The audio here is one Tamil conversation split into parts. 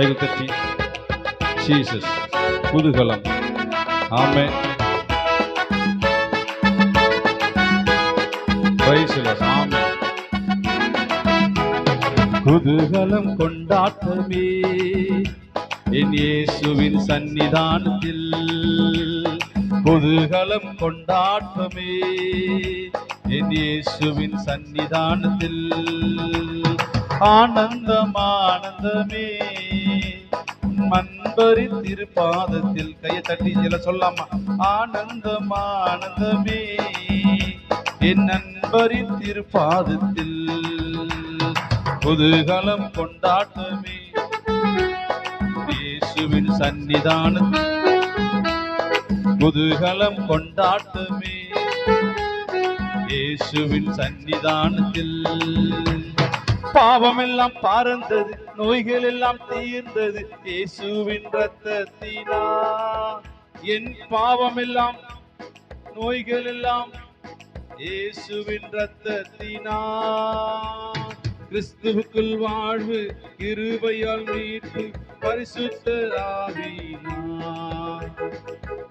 கைகள் தட்டி ஜீசஸ் குதூகலம் ஆமே ஆமே குதூகலம் கொண்டாட்டமே. என் இயேசுவின் சன்னிதானத்தில் குதூகலம் கொண்டாட்டமே. என் இயேசுவின் சன்னிதானத்தில் ஆனந்தம் ஆனந்தமே. மன்பரி திருப்பாதத்தில் கையை தட்டி சில சொல்லாமா? ஆனந்தம் ஆனந்தமே என் நண்பரின் திருப்பாதத்தில் புதுகலம் கொண்டாட்டமே இயேசுவின் சன்னிதானத்தில் புதுகலம் கொண்டாட்டமே இயேசுவின் சன்னிதானத்தில் பாவமெல்லாம் பாரந்தது நோய்கள் எல்லாம் தீர்ந்தது இயேசுவின் ரத்தத்தினா என் பாவமெல்லாம் நோய்கள் எல்லாம் இயேசுவின் ரத்தத்தினா கிறிஸ்துவுக்குள் வாழ்வு இருபையால் மீட்பு பரிசுத்த ஆவினா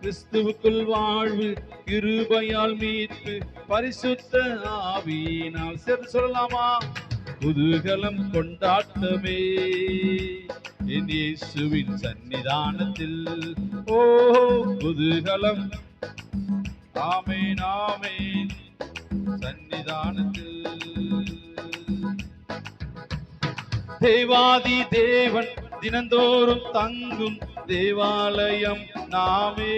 கிறிஸ்துவுக்குள் வாழ்வு இருபையால் மீட்பு பரிசுத்த ஆவியினால் சரி சொல்லலாமா? குதூகலம் கொண்டாட்டமே. என் இயேசுவின் சன்னிதானத்தில் ஓ குதூகலம் ஆமேன் ஆமேன். சன்னிதானத்தில் தேவாதி தேவன் தினந்தோறும் தங்கும் தேவாலயம் நாமே.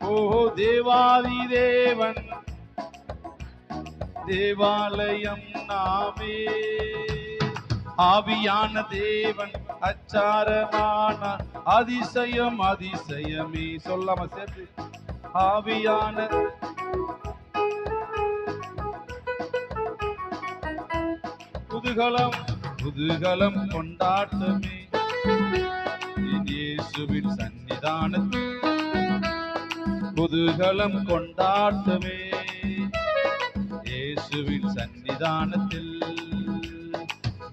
ஓ தேவாதி தேவன். தேவாலயம் நாமே. ஆவியான தேவன் அச்சாரமான அதிசயம் அதிசயமே. சொல்லாம சேர்த்து. ஆவியான குதூகலம் குதூகலம் கொண்டாட்டமே. இயேசுவின் சன்னிதானத்தில் குதூகலம் கொண்டாட்டமே. இயேசுவின் சன்னிதானத்தில்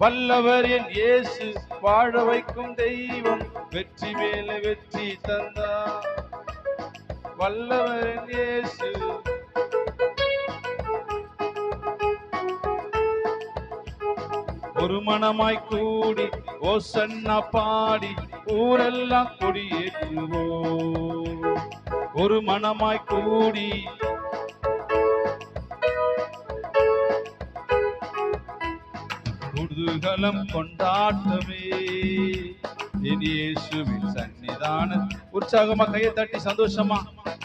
வல்லவர் என் இயேசு வாழ வைக்கும் தெய்வம் வெற்றி மேல வெற்றி தந்தார். வல்லவர் என் இயேசு. ஒரு மனமாய் கூடி ஓசன்னா பாடி ஊரெல்லாம் கொடியேற்றுவோம். ஒரு மனமாய் கூடி குதூகலம் கொண்டாட்டுமே. இயேசுவின் சன்னிதான உற்சாகமா கையை தட்டி சந்தோஷமா.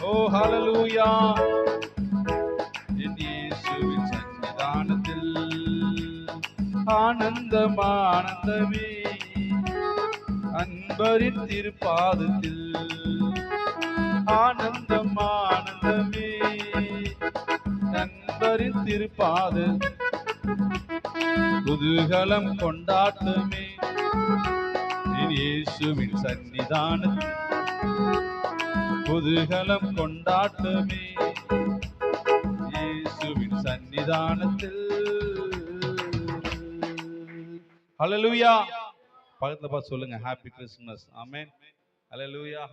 ஓ ஹalleluya இயேசுவின் சன்னிதானத்தில் ஆனந்தம் ஆனந்தமே அன்பரின் திருப்பாதத்தில் ஆனந்தம் ஆனந்தமே நண்பரின் திருப்பாதத்தில் குதூகலம் கொண்டாட்டுமே. இயேசுவின் சன்னிதானத்தில் குதூகலம் கொண்டாட்டுமே. இயேசுவின் சன்னிதானத்தில் ஹalleluya பக்கத்துல பார்த்து சொல்லுங்க. ஹாப்பி கிறிஸ்மஸ் ஆமேன் ஹalleluya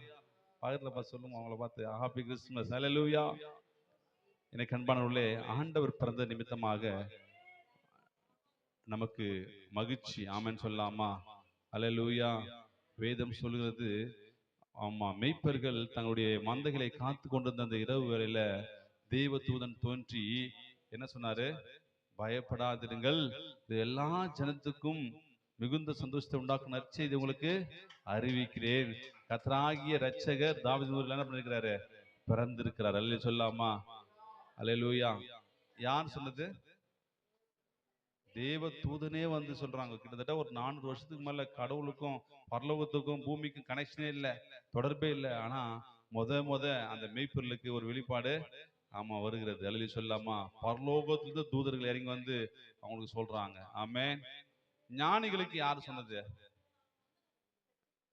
பக்கத்துல பார்த்து சொல்லுங்க. அவங்கள பார்த்து ஹாப்பி கிறிஸ்மஸ் ஹalleluya எனக்கு அன்பானவர்களே ஆண்டவர் பிறந்த நிமித்தமாக நமக்கு மகிழ்ச்சி. ஆமென் சொல்லலாமா ஹalleluya. வேதம் சொல்கிறது ஆமா மெய்ப்பர்கள் தங்களுடைய மந்தைகளை காத்து கொண்டிருந்த அந்த இரவு வேளையில தேவ தூதன் தோன்றி என்ன சொன்னாரு? பயப்படாதிருங்கள். இது எல்லா ஜனத்துக்கும் மிகுந்த சந்தோஷத்தை உண்டாக்கும் நற்செய்தி உங்களுக்கு அறிவிக்கிறேன். கத்தராகிய ரட்சகர் தாவீது ஊர்ல என்ன பண்ணிருக்கிறாரு? பிறந்திருக்கிறார். அல்ல சொல்லாமா அல்லேலூயா. யார் சொன்னது? தேவ தூதனே வந்து சொல்றாங்க. கிட்டத்தட்ட ஒரு நானூறு வருஷத்துக்கு மேல கடவுளுக்கும் பரலோகத்துக்கும் பூமிக்கும் கனெக்ஷனே இல்ல தொடர்பே இல்ல. ஆனா முத முத அந்த மெய்ப்பொருளுக்கு ஒரு வெளிப்பாடு ஆமா வருகிறது. எழுதி சொல்லாமா பரலோகத்துல தூதர்கள் இறங்கி வந்து அவங்களுக்கு சொல்றாங்க. ஆமே ஞானிகளுக்கு யார் சொன்னது?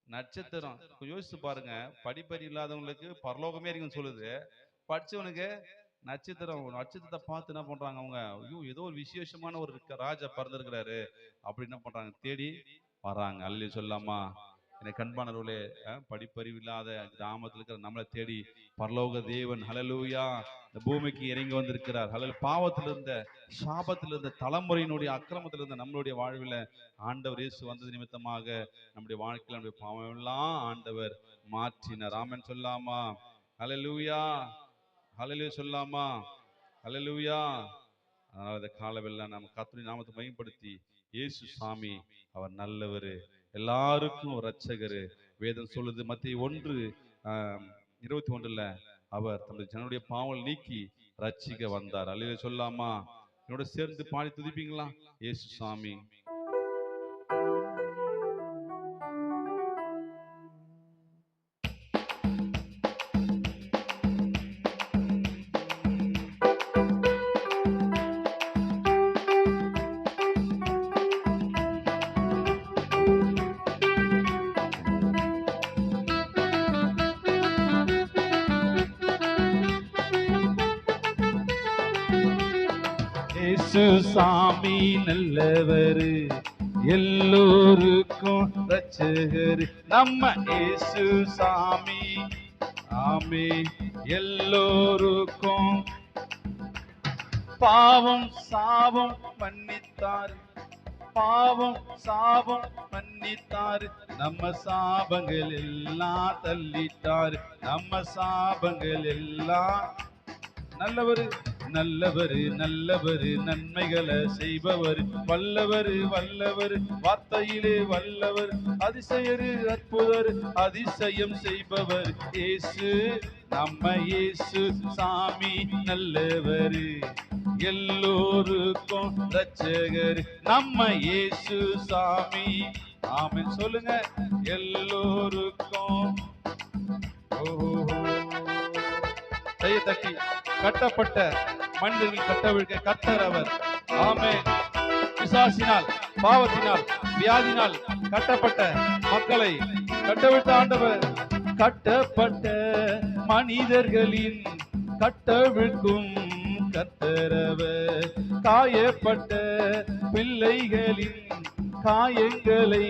நட்சத்திரம். யோசிச்சு பாருங்க. படிப்பறி இல்லாதவங்களுக்கு பரலோகமே இருக்குன்னு சொல்லுது. படிச்சவனுக்கு நட்சத்திரம் நட்சத்திரத்தை பார்த்து என்ன பண்றாங்க அவங்க? ஐயோ ஏதோ ஒரு விசேஷமான ஒரு ராஜா பிறந்திருக்கிறாரு. அப்படி என்ன பண்றாங்க? தேடி வராங்க. அல்லி சொல்லாமா எனக்கு கண்பானவர்களே படிப்பறிவு இல்லாத கிராமத்தில் இருக்கிற நம்மளை தேடி பரலோக தேவன் ஹலலூயா இந்த பூமிக்கு இறங்கி வந்திருக்கிறார். ஹலல் பாவத்தில் இருந்த சாபத்தில் இருந்த தலைமுறையினுடைய அக்கிரமத்தில் இருந்த நம்மளுடைய வாழ்வில் ஆண்டவர் இயேசு வந்தது நிமித்தமாக நம்முடைய வாழ்க்கையில் நம்முடைய பாவம் எல்லாம் ஆண்டவர் மாற்றினார். ஆமன் சொல்லாமா ஹலலூயா ஹalleluya சொல்லாமா ஹalleluya. அதனால் இந்த காலவெல்லாம் நம்ம கர்த்தருடைய நாமத்தை பயன்படுத்தி இயேசு சாமி அவர் நல்லவர். எல்லாருக்கும் ஒரு ரட்சகர் வேதம் சொல்லுது மத்திய ஒன்று இருபத்தி ஒன்றுல அவர் தமது ஜனனுடைய பாவல் நீக்கி ரட்சிக்க வந்தார். அல்ல சொல்லாமா என்னோட சேர்ந்து பாடி துதிப்பீங்களா? இயேசு சாமி. நல்லவரு எல்லோருக்கும் ரட்சகர் நம்ம இயேசு சாமி. ஆமே எல்லோருக்கும் பாவம் சாபம் மன்னித்தார். பாவம் சாபம் மன்னித்தார். நம்ம சாபங்கள் எல்லாம் தள்ளிட்டார். நம்ம சாபங்கள் எல்லாம் நல்லவரு. நல்லவர் நல்லவரு நன்மைகளை செய்பவர். வல்லவர் வல்லவர் வார்த்தையிலே வல்லவர். அதிசயரு அற்புதர் அதிசயம் செய்பவர். இயேசு நம்ம இயேசு சாமி நல்லவர். எல்லோருக்கும் ரச்சகர் நம்ம இயேசு சாமி. ஆமென். சொல்லுங்க. எல்லோருக்கும். ஓஹோ கையை தட்டி. கட்டப்பட்ட மனிதர்கள் கட்டவிழ்க்க கத்தர் அவர். ஆமே பிசாசினால் பாவத்தினால் வியாதினால் கட்டப்பட்ட மக்களை கட்டவிழ்த்த ஆண்டவர். கட்டப்பட்ட மனிதர்களின் கட்டவிழ்க்கும் கத்தரவர் காயப்பட்ட பிள்ளைகளின் காயங்களை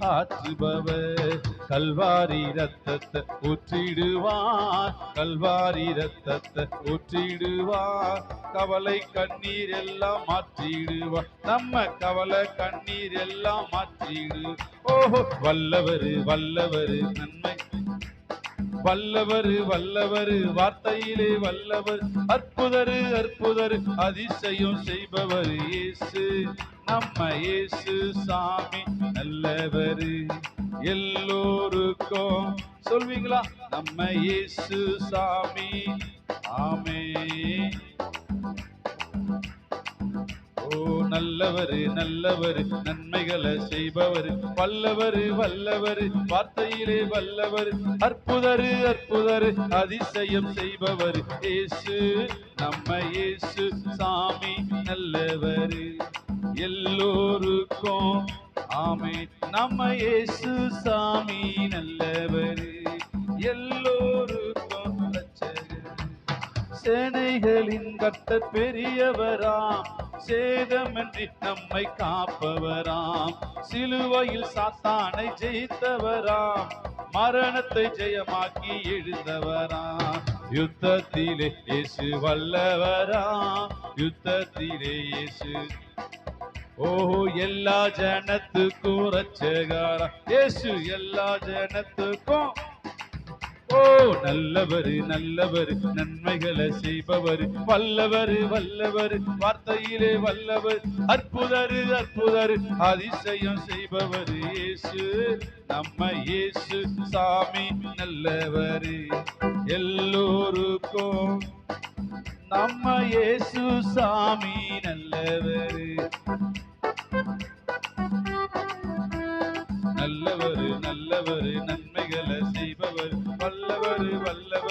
ஆற்றுபவர். கல்வாரி ரத்தத்தை ஊற்றிடுவார். கல்வாரி ரத்தத்தை ஊற்றிடுவார். கவலை கண்ணீர் எல்லாம் மாற்றிடுவார். நம்ம கவலை கண்ணீர் எல்லாம் மாற்றிடு. ஓஹோ வல்லவர் வல்லவர் நன்மை. வல்லவர் வல்லவர் வார்த்தையிலே வல்லவர். அற்புதரு அற்புதரு அதிசயம் செய்பவர் இயேசு. நம்ம இயேசு சாமி நல்லவர். எல்லோருக்கும் சொல்வீங்களா? நம்ம இயேசு சாமி. ஆமே வல்லவர் நல்லவர் நன்மைகளை செய்பவர். வல்லவர் வல்லவர் வார்த்தையிலே வல்லவர். அற்புதரு அற்புதர் அதிசயம் செய்பவர். இயேசு நம்ம இயேசு சாமி நல்லவர். எல்லோருக்கும் ஆமே நம்ம இயேசு சாமி நல்லவர். எல்லோருக்கும் சேனைகளின் கட்ட பெரியவராம் சேதமின்றி நம்மை காப்பவராம். சிலுவையில் சாத்தானை ஜெயித்தவராம். மரணத்தை ஜெயமாக்கி எழுந்தவராம். யுத்தத்திலே இயேசு வல்லவராம். யுத்தத்திலே இயேசு. ஓ எல்லா ஜனத்துக்கும் ரச்சகாரா இயேசு எல்லா ஜனத்துக்கும் ஓ நல்லவர் நல்லவர் நன்மைகளை செய்பவர். வல்லவர் வல்லவர் வார்த்தையிலே வல்லவர். அற்புதர் அற்புதர் அதிசயம் செய்பவர் இயேசு. நம்ம இயேசு சாமி நல்லவர். எல்லோருக்கும் நம்ம இயேசு சாமி நல்லவர். நல்லவர் நல்லவர் நன்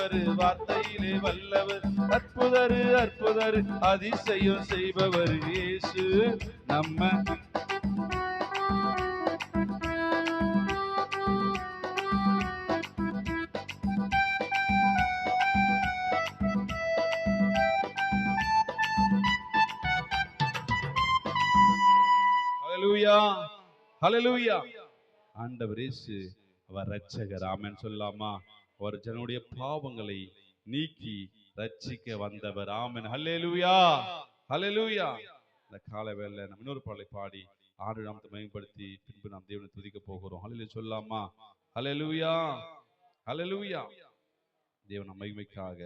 வல்லவர் வார்த்தையிலே வல்லவர். அற்புதரு அற்புதரு அதிசயம் செய்பவர் இயேசு நம்ம. ஹலலூயா ஹalleluya. ஆண்டவர் இயேசு அவர் ரட்சகர் ஆமென் சொல்லலாமா? அவர் ஜனனுடைய பாவங்களை நீக்கி ரட்சிக்க வந்தவர். ஆமென். ஹல்லேலூயா ஹல்லேலூயா இந்த கால வேளை நம்ம இன்னொரு பாடலை பாடி ஆண்டு நாமத்தை மேம்படுத்தி பின்பு நாம் தேவனை துதிக்க போகிறோம். ஹல்லேலூயா சொல்லலாமா? ஹல்லேலூயா ஹல்லேலூயா தேவன் மகிமைக்காக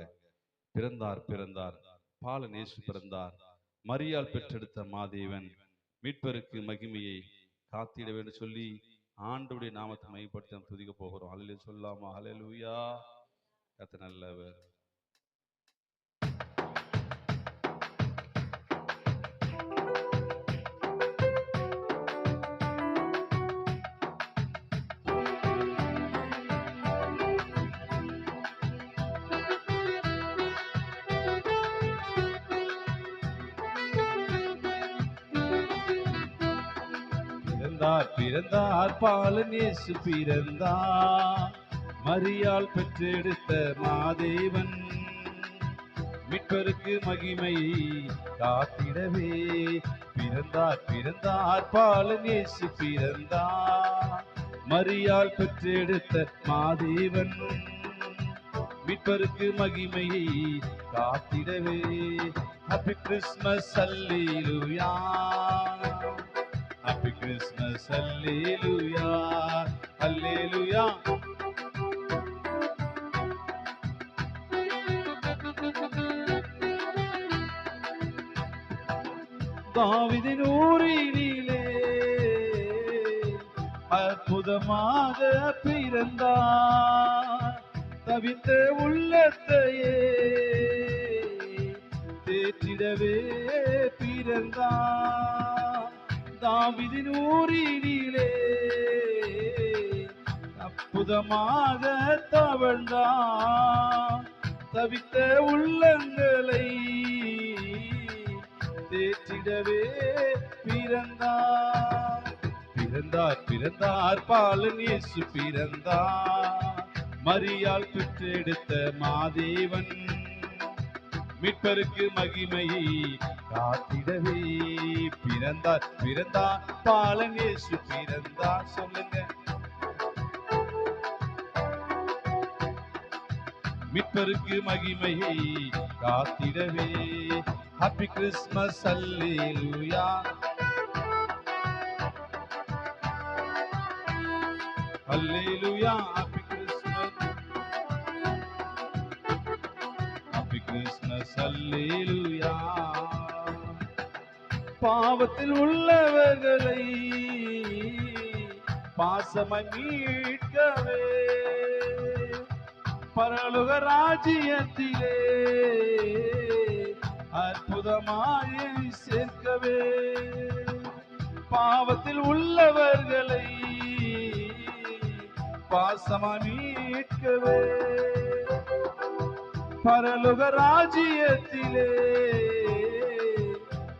பிறந்தார் பிறந்தார். பாலன் இயேசு பிறந்தார். மரியாள் பெற்றெடுத்த மாதேவன் மீட்பருக்கு மகிமையை காத்திட வேண்டும் சொல்லி ஆண்டுடைய நாமத்தை மையப்படுத்தி நாம் துதிக்க போகிறோம். அலையில சொல்லாமா ஹalleluya கத்த நல்லவர். பிறந்தார் பிறந்தார் பாலன் இயேசு பிறந்தார். மரியால் பெற்றெடுத்த மாதேவன் மீட்பருக்கு மகிமை காத்திடவே. பிறந்தார் பிறந்தார் பாலன் இயேசு பிறந்தார். மரியால் பெற்றெடுத்த மாதேவன் மீட்பருக்கு மகிமையை காத்திடவே. ஹாப்பி கிறிஸ்மஸ் அல்லேலூயா கிறிஸ்மஸ் அல்லேலுயா அல்லேலுயா. தாவிதின் ஊரினிலே அற்புதமாக பிறந்தார். தவித்த உள்ளத்தையே தேற்றிடவே பிறந்தார். தாவிதின் அற்புதமாக தவழ்ந்தான். தவித்த உள்ளங்களை தேற்றிடவே பிறந்தார் பிறந்தார் பிறந்தார் பாலன் இயேசு பிறந்தார். மரியால் பெற்றெடுத்த மாதேவன். மீட்பருக்கு மகிமையை காத்திடவே. பிறந்தார் பிறந்தார் பாலன் இயேசு பிறந்தார் சொல்லுங்க. மீட்பருக்கு மகிமையை காத்திடவே. ஹாப்பி கிறிஸ்மஸ் அல்லேலூயா அல்லேலூயா ஹாப்பி கிறிஸ்மஸ் ஹாப்பி கிறிஸ்மஸ் அல்லேலூயா பாவத்தில் உள்ளவர்களை பாசமாய் மீட்கவே. பரலுக ராஜ்யத்திலே அற்புதமாய் சேர்க்கவே. பாவத்தில் உள்ளவர்களை பாசமாய் மீட்கவே. பரலுக ராஜ்யத்திலே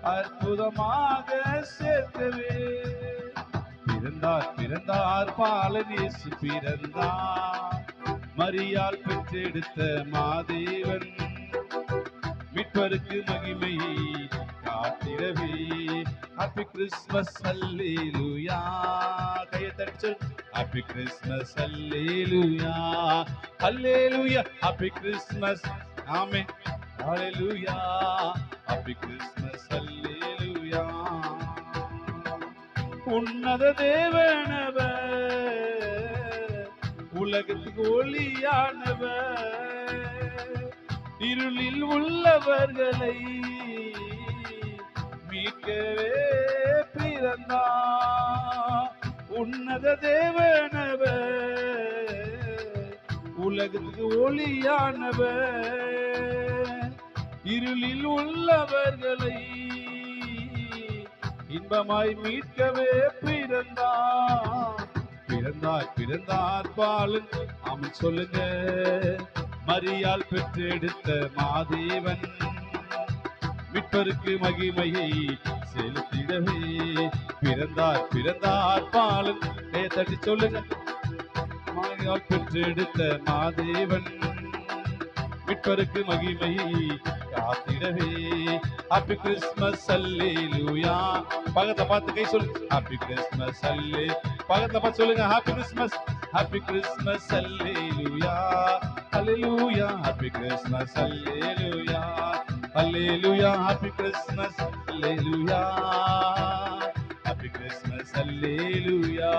அற்புதமாக சேர்க்கவே. பிறந்தார் பிறந்தார் பாலனேசு பிறந்தார். மரியால் பெற்றெடுத்த மாதேவன் மீட்பருக்கு மகிமையை காத்திடவே. ஹாப்பி கிறிஸ்மஸ் அல்லேலுயா கையை தடிச்சு ஹாப்பி கிறிஸ்மஸ் அல்லேலுயா அல்லேலுயா ஹாப்பி கிறிஸ்மஸ் ஆமென் ஹalleluya ஹாப்பி கிறிஸ்மஸ் உன்னத தேவனவ உலகத்துக்கு ஒளியானவ இருளில் உள்ளவர்களை மீட்கவே பிறந்தா உன்னத தேவனவ உலகத்துக்கு ஒளியானவ இருளில் உள்ளவர்களை இன்பமாய் மீட்கவே பிறந்தார். பிறந்தார் பிறந்தார் பாலன் அவன் சொல்லுங்க. பெற்று பெற்றெடுத்த மாதேவன் மீட்பருக்கு மகிமையை செலுத்திடவே. பிறந்தார் பிறந்தார் பாலன் தட்டி சொல்லுங்க. பெற்று பெற்றெடுத்த மாதேவன் மீட்பருக்கு மகிமையை காத்திடவே. ஹாப்பி கிறிஸ்மஸ் அல்லேலூயா பக்கத்தை பார்த்து கை சொல்லு. ஹாப்பி கிறிஸ்மஸ் அல்லே பக்கத்துல பார்த்து சொல்லுங்க ஹாப்பி கிறிஸ்மஸ் ஹாப்பி கிறிஸ்மஸ் அல்லேலூயா அல்லேலூயா ஹாப்பி கிறிஸ்மஸ் அல்லேலூயா அல்லேலூயா ஹாப்பி கிறிஸ்மஸ் அல்லேலூயா ஹாப்பி கிறிஸ்மஸ் அல்லேலூயா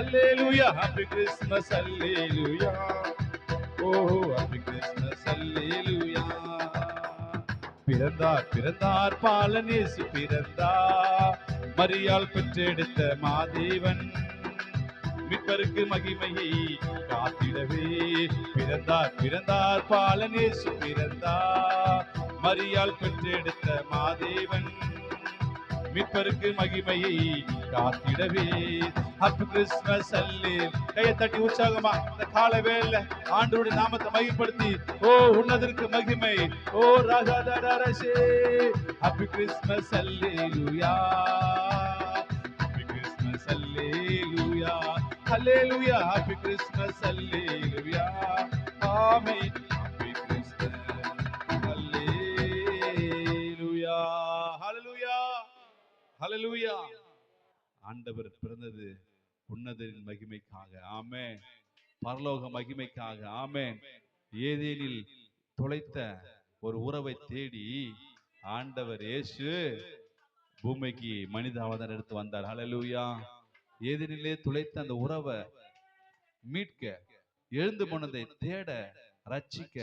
அல்லேலூயா ஹாப்பி கிறிஸ்மஸ் அல்லேலூயா ஓ ஹாப்பி கிறிஸ்மஸ் அல்லேலூயா பிறந்தார் பிறந்தார் பாலனேசு பிறந்தார். மரியாள் பெற்றெடுத்த மாதேவன் மீட்பருக்கு மகிமையை காத்திடவே. பிறந்தார் பிறந்தார் பாலனேசு பிறந்தார். மரியாள் பெற்றெடுத்த மாதேவன் மீட்பருக்கு மகிமையை காத்திடவே. ஹாப்பி கிறிஸ்மஸ் அல்லே கையை தட்டி உற்சாகமா இந்த கால வேலை ஆண்டவருடைய நாமத்தை மகிப்படுத்தி ஓ உன்னதற்கு மகிமை. ஓ ராஜா ரகதரசே ஹாப்பி கிறிஸ்மஸ் அல்லேலூயா ஹாப்பி கிறிஸ்மஸ் அல்லே லூயா ஹாப்பி கிறிஸ்மஸ் அல்லேலூயா ஆமென். ஹலலூயா ஆண்டவர் பிறந்தது உன்னதரின் மகிமைக்காக. ஆமே பரலோக மகிமைக்காக. ஆமே ஏதேனில் தொலைத்த ஒரு உறவை தேடி ஆண்டவர் இயேசு பூமிக்கு மனித அவதாரம் எடுத்து வந்தார். ஹலலூயா ஏதேனிலே துளைத்த அந்த உறவை மீட்க எழுந்து போனதை தேட ரட்சிக்க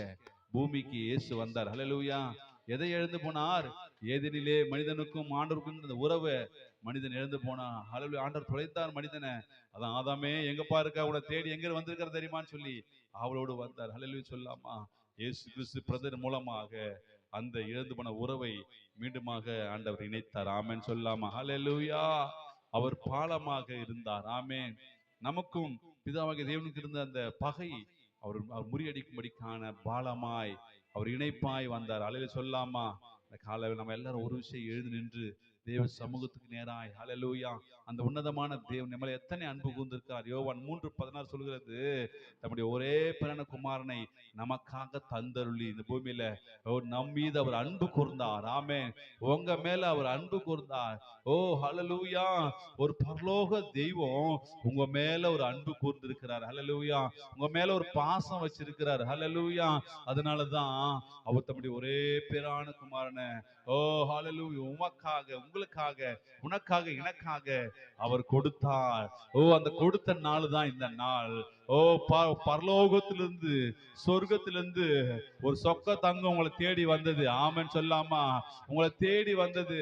பூமிக்கு இயேசு வந்தார். ஹலலூயா எதை எழுந்து போனார்? ஏதெனிலே மனிதனுக்கும் ஆண்டவருக்கும் இந்த உறவை மனிதன் எழுந்து போனான் அளவு ஆண்டவர் தொலைத்தார் மனிதனை. அதான் ஆதாமே எங்கப்பா இருக்கா உன்னை தேடி எங்க வந்திருக்கிற தெரியுமான்னு சொல்லி அவளோடு வந்தார். ஹalleluya சொல்லாமா? இயேசு கிறிஸ்து பிரதர் மூலமாக அந்த இழந்து போன உறவை மீண்டுமாக ஆண்டவர் இணைத்தார். ஆமென் சொல்லாமா? ஹalleluya. அவர் பாலமாக இருந்தார். ஆமேன். நமக்கும் பிதாவாக தேவனுக்கு இருந்த அந்த பகை அவர் அவர் முறியடிக்கும்படிக்கான பாலமாய் அவர் இணைப்பாய் வந்தார். அலையில சொல்லாமா? இந்த காலையில் நம்ம எல்லாரும் ஒரு விஷயம் எழுந்து நின்று தேவ சமூகத்துக்கு நேராய். ஹalleluya அந்த உன்னதமான தேவன் நம்மளை எத்தனை அன்பு கூர்ந்திருக்கார்? யோவான் மூன்று பதினாறு சொல்கிறது தம்முடைய ஒரே பிறன குமாரனை நமக்காக தந்தருளி. இந்த பூமியில ஓ நம் மீது அவர் அன்பு கூர்ந்தார். ஆமே உங்க மேல அவர் அன்பு கூர்ந்தார். ஓ ஹalleluya ஒரு பரலோக தெய்வம் உங்க மேல ஒரு அன்பு கூர்ந்திருக்கிறார். ஹalleluya உங்க மேல ஒரு பாசம் வச்சிருக்கிறார். ஹalleluya அதனாலதான் அவர் தம்முடைய ஒரே பேரான குமாரனை ஓ ஹாலலு உமக்காக உங்களுக்காக உனக்காக எனக்காக அவர் கொடுத்தார். ஓ அந்த கொடுத்த நாள் தான் இந்த நாள். ஓ ப- பரலோகத்திலிருந்து சொர்க்கத்திலிருந்து ஒரு சொக்க தங்கம் உங்களை தேடி வந்தது. ஆமன் சொல்லாமா? உங்களை தேடி வந்தது.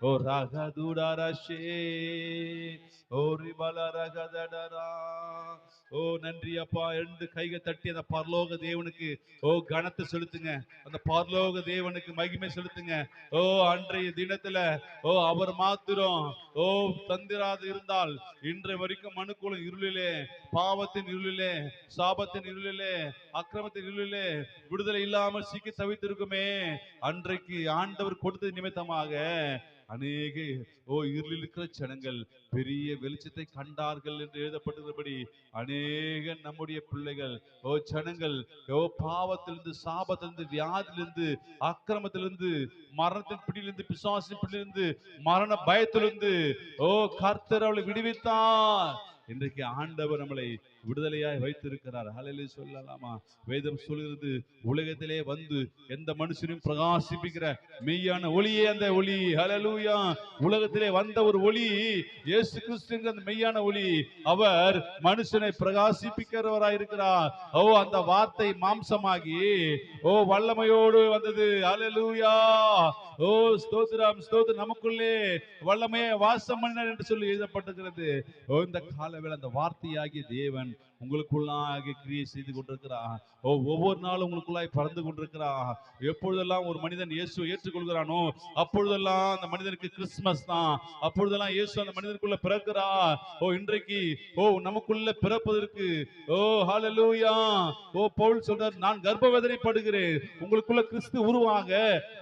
ஓ ரகதுடரஷே ஓ ரிபல ரகதடரா ஓ நன்றி அப்பா. எழுந்து கைகை தட்டி அந்த பரலோக தேவனுக்கு ஓ கனத்தை செலுத்துங்க. அந்த பரலோக தேவனுக்கு மகிமை செலுத்துங்க. ஓ அன்றைய தினத்துல ஓ அவர் மாத்திரம் ஓ தந்திராது இருந்தால் இன்றைய வரைக்கும் மனுக்குளம் இருளிலே பாவத்தின் இருளிலே சாபத்தின் இருளிலே அக்கிரமத்தின் இருளிலே விடுதலை இல்லாமல் சிக்கி தவித்திருக்குமே. அன்றைக்கு ஆண்டவர் கொடுத்தது நிமித்தமாக அநேக ஓ இருளில் இருக்கிற ஜனங்கள் பெரிய வெளிச்சத்தை கண்டார்கள் என்று எழுதப்பட்டிருந்தபடி அநேக நம்முடைய பிள்ளைகள் ஓ ஜனங்கள் ஓ பாவத்திலிருந்து சாபத்திலிருந்து வியாதியிலிருந்து அக்கிரமத்திலிருந்து மரணத்தின் பிடியிலிருந்து பிசாசின் பிடியிலிருந்து மரண பயத்திலிருந்து ஓ கர்த்தர் அவளை விடுவித்தார். இன்றைக்கு ஆண்டவர் நம்மளை விடுதலையாய் வைத்திருக்கிறார். ஹalleluya சொல்லலாமா? வேதம் சொல்கிறது உலகத்திலே வந்து எந்த மனுஷனையும் பிரகாசிப்பிக்கிற மெய்யான ஒளியே அந்த ஒளி. ஹலலூயா உலகத்திலே வந்த ஒரு ஒளி இயேசு கிறிஸ்துங்கிற அந்த மெய்யான ஒளி. அவர் மனுஷனை பிரகாசிப்பிக்கிறவராய் இருக்கிறார். ஓ அந்த வார்த்தை மாம்சமாகி ஓ வல்லமையோடு வந்தது. ஹalleluya. ஓ ஸ்தோத்திரம் ஸ்தோத்திரம். நமக்குள்ளே வல்லமையே வாசம் பண்ணினார் என்று சொல்லி எழுதப்பட்டிருக்கிறது. ஓ இந்த காலவேளை அந்த வார்த்தையாகிய தேவன் உங்களுக்குள்ளாக கிரியை செய்து கொண்டிருக்கிறார். ஓ ஒவ்வொரு நாளும் உங்களுக்குள்ளாய் பறந்து கொண்டிருக்கிறார். எப்பொழுதெல்லாம் ஒரு மனிதன் இயேசுவை ஏற்றுக்கொள்கிறானோ அப்பொழுதெல்லாம் அந்த மனிதனுக்கு கிறிஸ்துமஸ் தான். அப்பொழுதெல்லாம் இயேசு அந்த மனிதனுக்குள்ள பிறக்கிறா ஓ இன்றைக்கு ஓ நமக்குள்ள பிறப்பதற்கு ஓ ஹalleluya ஓ பவுல் சொல்றார் நான் கர்ப்பவேதனைப்படுகிறேன். உங்களுக்குள்ள கிறிஸ்து உருவாக.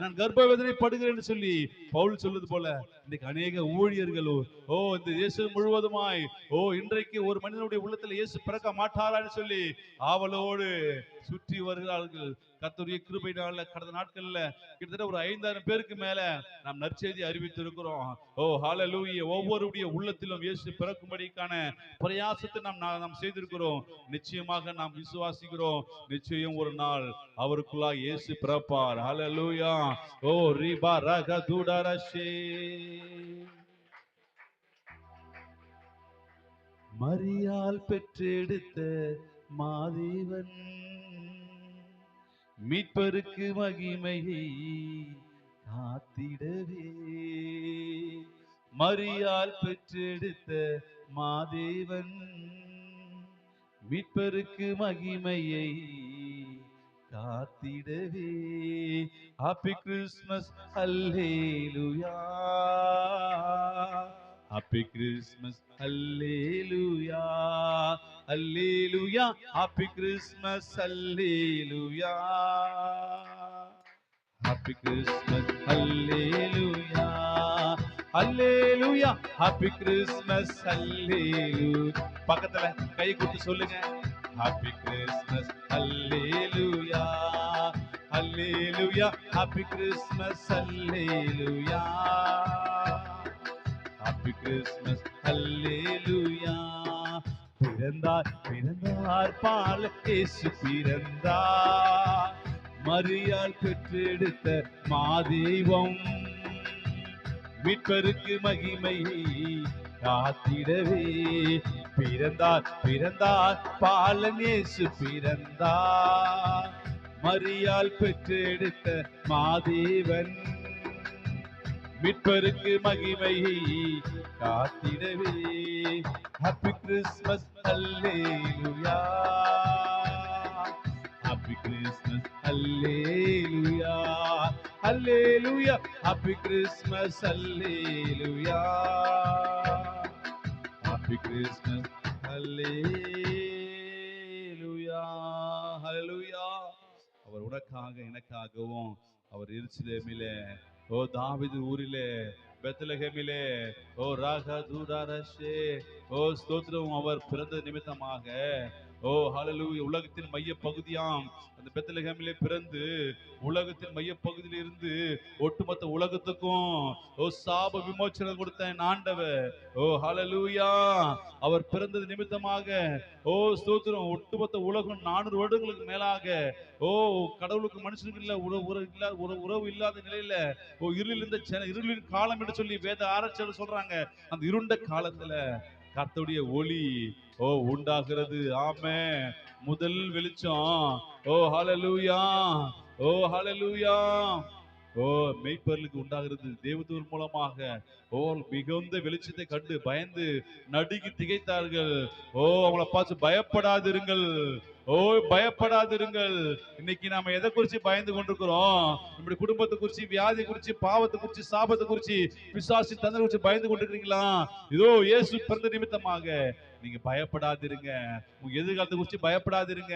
நான் கர்ப்பவேதனைப்படுகிறேன் சொல்லி பவுல் சொல்வது போல இன்னைக்கு அநேக ஊழியர்கள் ஓ இந்த இயேசு முழுவதுமாய் ஓ இன்றைக்கு ஒரு மனிதனுடைய உள்ளத்துல இயேசு பிறக்க கொடுக்க மாட்டாரான்னு சொல்லி ஆவலோடு சுற்றி வருகிறார்கள். கர்த்தூரியை கிருபை நாள்ல கடந்த நாட்கள்ல கிட்டத்தட்ட ஒரு ஐந்தாயிரம் பேருக்கு மேல நாம் நற்செய்தி அறிவித்திருக்கிறோம். ஓ ஹாலலூய ஒவ்வொருடைய உள்ளத்திலும் இயேசு பிறக்கும்படிக்கான பிரயாசத்தை நாம் நாம் செய்திருக்கிறோம். நிச்சயமாக நாம் விசுவாசிக்கிறோம். நிச்சயம் ஒரு நாள் அவருக்குள்ளாக இயேசு பிறப்பார். ஹalleluya ஓ ரிபா ரக தூடரஷே மரியால் பெற்றெடுத்த மாதேவன். மீட்பருக்கு மகிமையை காத்திடவே. மரியால் பெற்றெடுத்த மாதேவன். மீட்பருக்கு மகிமையை காத்திடவே. ஹாப்பி கிறிஸ்மஸ் அல்லேலுயா ஹாப்பி கிறிஸ்மஸ் அல்லேலுயா அல்லேலுயா ஹாப்பி கிறிஸ்மஸ் அல்லேலுயா ஹாப்பி கிறிஸ்மஸ் அல்லேலுயா அல்லேலுயா ஹாப்பி கிறிஸ்மஸ் அல்லேலு பக்கத்துல கை கொடுத்து சொல்லுங்க. ஹாப்பி கிறிஸ்மஸ் அல்லேலுயா அல்லேலுயா ஹாப்பி கிறிஸ்மஸ் அல்லேலுயா ஹாப்பி கிறிஸ்மஸ் அல்லேலுயா பிறந்தார் பிறந்தார் பால இயேசு பிறந்தார். மரியால் பெற்றெடுத்த மாதேவம். மீட்பருக்கு மகிமை காத்திடவே. பிறந்தார் பிறந்தார் பாலன் இயேசு பிறந்தார். மரியால் பெற்றெடுத்த மாதேவன். மீட்பருக்கு மகிமை காத்திடவே. ஹாப்பி கிறிஸ்மஸ் அல்லேலுயா ஹாப்பி கிறிஸ்மஸ் அல்லேலுயா அல்லேலுயா ஹாப்பி கிறிஸ்மஸ் அல்லேலுயா ஹாப்பி கிறிஸ்மஸ் அல்லேலுயா ஹalleluya அவர் உனக்காக எனக்காகவும் அவர் எருசலேமிலே ஓ தாவிது ஊரிலே பெத்தலகமிலே ஓ ராக தூடாரஷே ஓ ஸ்தோத்திரம் அவர் பிறந்த நிமித்தமாக ஓ ஹலலு உலகத்தின் மைய பகுதியாம் அந்த பெத்லகேமிலே பிறந்து உலகத்தின் மைய பகுதியில் இருந்து ஒட்டுமொத்த உலகத்துக்கும் ஓ சாப விமோச்சனம் கொடுத்த ஆண்டவ ஓ ஹலலூயா அவர் பிறந்தது நிமித்தமாக ஓ ஸ்தோத்திரம். ஒட்டுமொத்த உலகம் நானூறு வருடங்களுக்கு மேலாக ஓ கடவுளுக்கு மனுஷனுக்கு இல்ல உறவு உறவு இல்ல ஒரு உறவு இல்லாத நிலையில ஓ இருளில் இருந்த இருளின் காலம் என்று சொல்லி வேத ஆராய்ச்சியாளர் சொல்றாங்க. அந்த இருண்ட காலத்துல கர்த்தருடைய ஒளி ஓ உண்டாகிறது. ஆமே முதல் வெளிச்சம். ஓ ஹலலூயா ஓ ஹலலூயா ஓ மெய்ப்பொருளுக்கு உண்டாகிறது. தேவதூர் மூலமாக. ஓ மிகுந்த வெளிச்சத்தை கண்டு பயந்து நடுங்கி திகைத்தார்கள். ஓ அவங்கள பார்த்து பயப்படாதிருங்கள். ஓ பயப்படாதிருங்கள். இன்னைக்கு நாம எதை குறிச்சு பயந்து கொண்டிருக்கிறோம்? நம்முடைய குடும்பத்தை குறிச்சு வியாதி குறிச்சு பாவத்தை குறிச்சு சாபத்தை குறிச்சு பிசாசி தந்தை குறிச்சு பயந்து கொண்டிருக்கிறீங்களா? இதோ இயேசு பிறந்த நிமித்தமாக நீங்க பயப்படாதிருங்க. உங்க எதிர்காலத்தை குறிச்சு பயப்படாதிருங்க.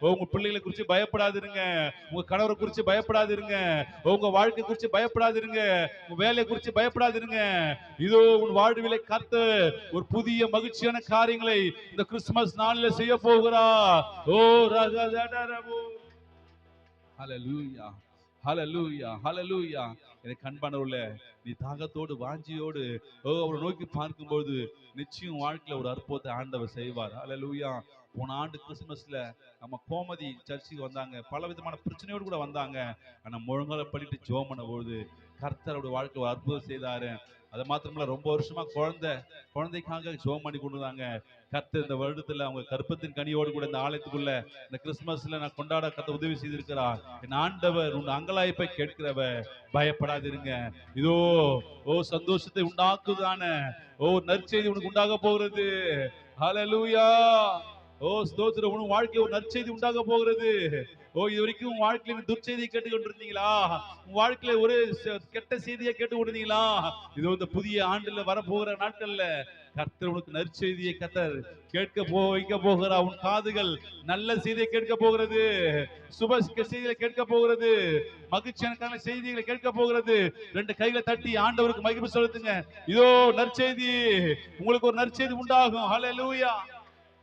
உங்க பிள்ளைகளை குறிச்சு பயப்படாதிருங்க. உங்க கணவரை குறிச்சு பயப்படாதிருங்க. உங்க வாழ்க்கை குறிச்சு பயப்படாதிருங்க. உங்க வேலையை குறிச்சு பயப்படாதிருங்க. இதோ உன் வாழ்விலை கத்து ஒரு புதிய மகிழ்ச்சியான காரியங்களை இந்த கிறிஸ்துமஸ் நாளில செய்ய போகிறா ஓ ரகதடரபோ ஹalleluya. ஹலலூயா ஹலலூயா எனக்கு அன்பானவர்களே நீ தாகத்தோடு வாஞ்சியோடு ஓ அவரை நோக்கி பார்க்கும்போது நிச்சயம் வாழ்க்கையில் ஒரு அற்புதத்தை ஆண்டவர் செய்வார். ஹலலூயா போன ஆண்டு கிறிஸ்துமஸ்ல நம்ம கோமதி சர்ச்சுக்கு வந்தாங்க. பல விதமான பிரச்சனையோடு கூட வந்தாங்க. ஆனால் முழங்கால பண்ணிட்டு ஜோம் பண்ண பொழுது கர்த்தரோட வாழ்க்கை ஒரு அற்புதம் செய்தாரு. அது மாத்திரமில்ல ரொம்ப வருஷமா குழந்தை குழந்தைக்காக ஜோம் பண்ணி கொண்டு வந்தாங்க இந்த வருடத்துல அவங்க கற்பத்தின் கனியோடு கூட இந்த ஆலயத்துக்குள்ள இந்த கிறிஸ்துமஸ்ல நான் கொண்டாட கத்த உதவி செய்திருக்கிறார். என் ஆண்டவர் உன் அங்கலாய்ப்பை கேட்கிறவ பயப்படாதிருங்க. இதோ ஓ சந்தோஷத்தை உண்டாக்குதான. ஓ நற்செய்தி உனக்கு உண்டாக போகிறது. ஹலலூயா ஓ ஸ்தோத்திரம். உன் வாழ்க்கை ஒரு நற்செய்தி உண்டாக போகிறது. ஓ இது வரைக்கும் உன் வாழ்க்கையில நீ துர்ச்செய்தியை கேட்டு கொண்டிருந்தீங்களா? உன் வாழ்க்கையில ஒரு கெட்ட செய்தியை கேட்டு கொண்டிருந்தீங்களா? இது இந்த புதிய ஆண்டுல வரப்போகிற நாட்கள்ல கர்த்தர் உனக்கு நற்செய்தியை கத்தர் கேட்க போ வைக்க போகிறா உன் காதுகள் நல்ல செய்தியை கேட்க போகிறது. சுப செய்திகளை கேட்க போகிறது. மகிழ்ச்சியான செய்திகளை கேட்க போகிறது. ரெண்டு கைகளை தட்டி ஆண்டவருக்கு மகிழ்ச்சி செலுத்துங்க. இதோ நற்செய்தி. உங்களுக்கு ஒரு நற்செய்தி உண்டாகும். ஹalleluya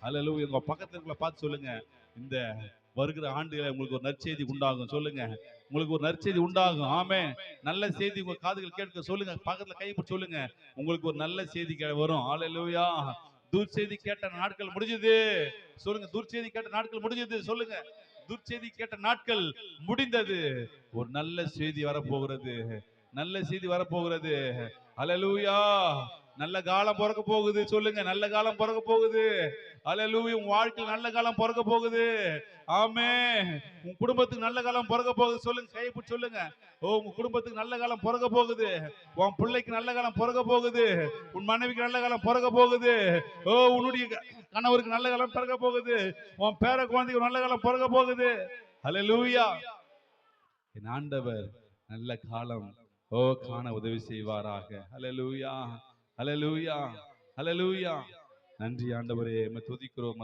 அல்ல உங்க பக்கத்துல இருக்கிற பார்த்து சொல்லுங்க. இந்த வருகிற ஆண்டுகளை உங்களுக்கு ஒரு நற்செய்தி உண்டாகும். சொல்லுங்க. உங்களுக்கு ஒரு நற்செய்தி உண்டாகும். ஆமே நல்ல செய்தி உங்க காதுகள் கேட்க சொல்லுங்க. பக்கத்துல கை சொல்லுங்க. உங்களுக்கு ஒரு நல்ல செய்தி கே- வரும். அல்லேலூயா துர்ச்செய்தி கேட்ட நாட்கள் முடிஞ்சது. சொல்லுங்க. துர்ச்செய்தி கேட்ட நாட்கள் முடிஞ்சது. சொல்லுங்க. துர்ச்செய்தி கேட்ட நாட்கள் முடிந்தது. ஒரு நல்ல செய்தி வரப்போகிறது. நல்ல செய்தி வரப்போகிறது. அலலூயா நல்ல காலம் பிறக்க போகுது. சொல்லுங்க. நல்ல காலம் பிறக்க போகுது. அல்லேலூயா உன் வாழ்க்கையில் நல்ல காலம் பிறக்க போகுது. ஆமே உன் குடும்பத்துக்கு நல்ல காலம் பிறக்க போகுது. சொல்லுங்க கையை சொல்லுங்க. ஓ உங்க குடும்பத்துக்கு நல்ல காலம் பிறக்க போகுது. உன் பிள்ளைக்கு நல்ல காலம் பிறக்க போகுது. உன் மனைவிக்கு நல்ல காலம் பிறக்க போகுது. ஓ உன்னுடைய க- கணவருக்கு நல்ல காலம் பிறக்க போகுது. உன் பேர குழந்தைக்கு நல்ல காலம் பிறக்க போகுது. அல்லேலூயா என் ஆண்டவர் நல்ல காலம் ஓ காண உதவி செய்வாராக. லூயா அல்லேலூயா லூயா நன்றி ஆண்டவரே உம்மை துதிக்கிறோம்